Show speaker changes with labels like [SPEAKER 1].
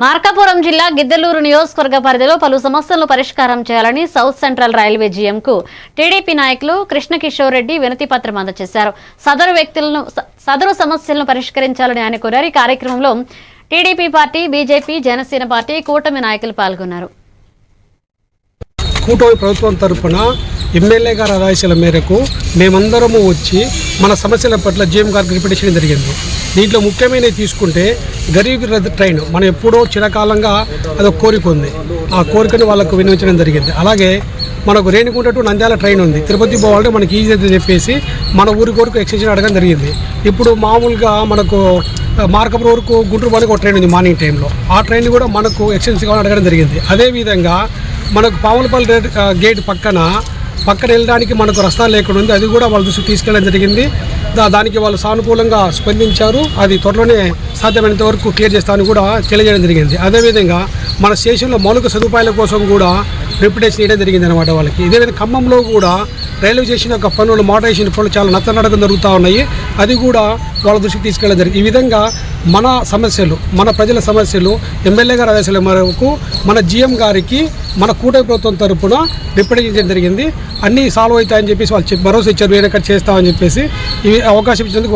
[SPEAKER 1] మార్కాపురం జిల్లా గిద్దలూరు నియోజకవర్గ పరిధిలో పలు సమస్యలను పరిష్కారం చేయాలని సౌత్ సెంట్రల్ రైల్వే జీఎంకు టీడీపీ నాయకులు కృష్ణకిషోర్ రెడ్డి వినతి పత్రం అందజేశారు. సదరు వ్యక్తులను సదరు సమస్యలను పరిష్కరించాలని ఆయన కోరారు. ఈ కార్యక్రమంలో TDP party BJP Janasena party కూటమి నాయకులు పాల్గొన్నారు.
[SPEAKER 2] కూటమి ప్రభుత్వం తరఫున ఎమ్మెల్యే గారి ఆదేశాల మేరకు మేమందరము వచ్చి మన సమస్యల పట్ల జీఎం గారికి రిపిటేషన్ జరిగింది. దీంట్లో ముఖ్యమైనవి తీసుకుంటే గరీబ్ రథ్ ట్రైన్ మనం ఎప్పుడో చిరకాలంగా అదొక కోరిక ఉంది. ఆ కోరికను వాళ్ళకు వినియోగించడం జరిగింది. అలాగే మనకు రేణిగుంట టు నంద్యాల ట్రైన్ ఉంది. తిరుపతి పోవాలంటే మనకి ఈజీ అని చెప్పేసి మన ఊరి కొరకు ఎక్స్టెన్షన్ అడగడం జరిగింది. ఇప్పుడు మామూలుగా మనకు మార్కపురం వరకు గుంటూరు పోవడానికి ఒక ట్రైన్ ఉంది మార్నింగ్ టైంలో. ఆ ట్రైన్ కూడా మనకు ఎక్స్టెన్షన్ కావాలని అడగడం జరిగింది. అదేవిధంగా మనకు పాములపల్లి రేట్- గేట్ పక్కన పక్కన వెళ్ళడానికి మనకు రస్తా లేకుండా ఉంది. అది కూడా వాళ్ళ దృష్టికి తీసుకెళ్ళడం జరిగింది. దానికి వాళ్ళు సానుకూలంగా స్పందించారు. అది త్వరలోనే సాధ్యమైనంత వరకు క్లియర్ చేస్తామని కూడా తెలియజేయడం జరిగింది. అదేవిధంగా మన స్టేషన్లో మౌలిక సదుపాయాల కోసం కూడా రిప్యుటేషన్ ఇవ్వడం జరిగింది అనమాట వాళ్ళకి ఇదేవిధంగా ఖమ్మంలో కూడా రైల్వే స్టేషన్ యొక్క పనులు మోటరేషన్ పనులు చాలా నత్తనడకం జరుగుతూ ఉన్నాయి. అది కూడా వాళ్ళ దృష్టికి తీసుకెళ్ళడం జరిగింది. ఈ విధంగా మన సమస్యలు మన ప్రజల సమస్యలు ఎమ్మెల్యే గారు ఆదేశాల మేరకు మన జీఎం గారికి మన కూటమి ప్రభుత్వం తరఫున రిప్రజెంట్ చేయడం జరిగింది. అన్నీ సాల్వ్ అవుతాయని చెప్పేసి వాళ్ళు భరోసా ఇచ్చారు. వేరే చేస్తామని చెప్పేసి ఈ అవకాశం ఇచ్చినందుకు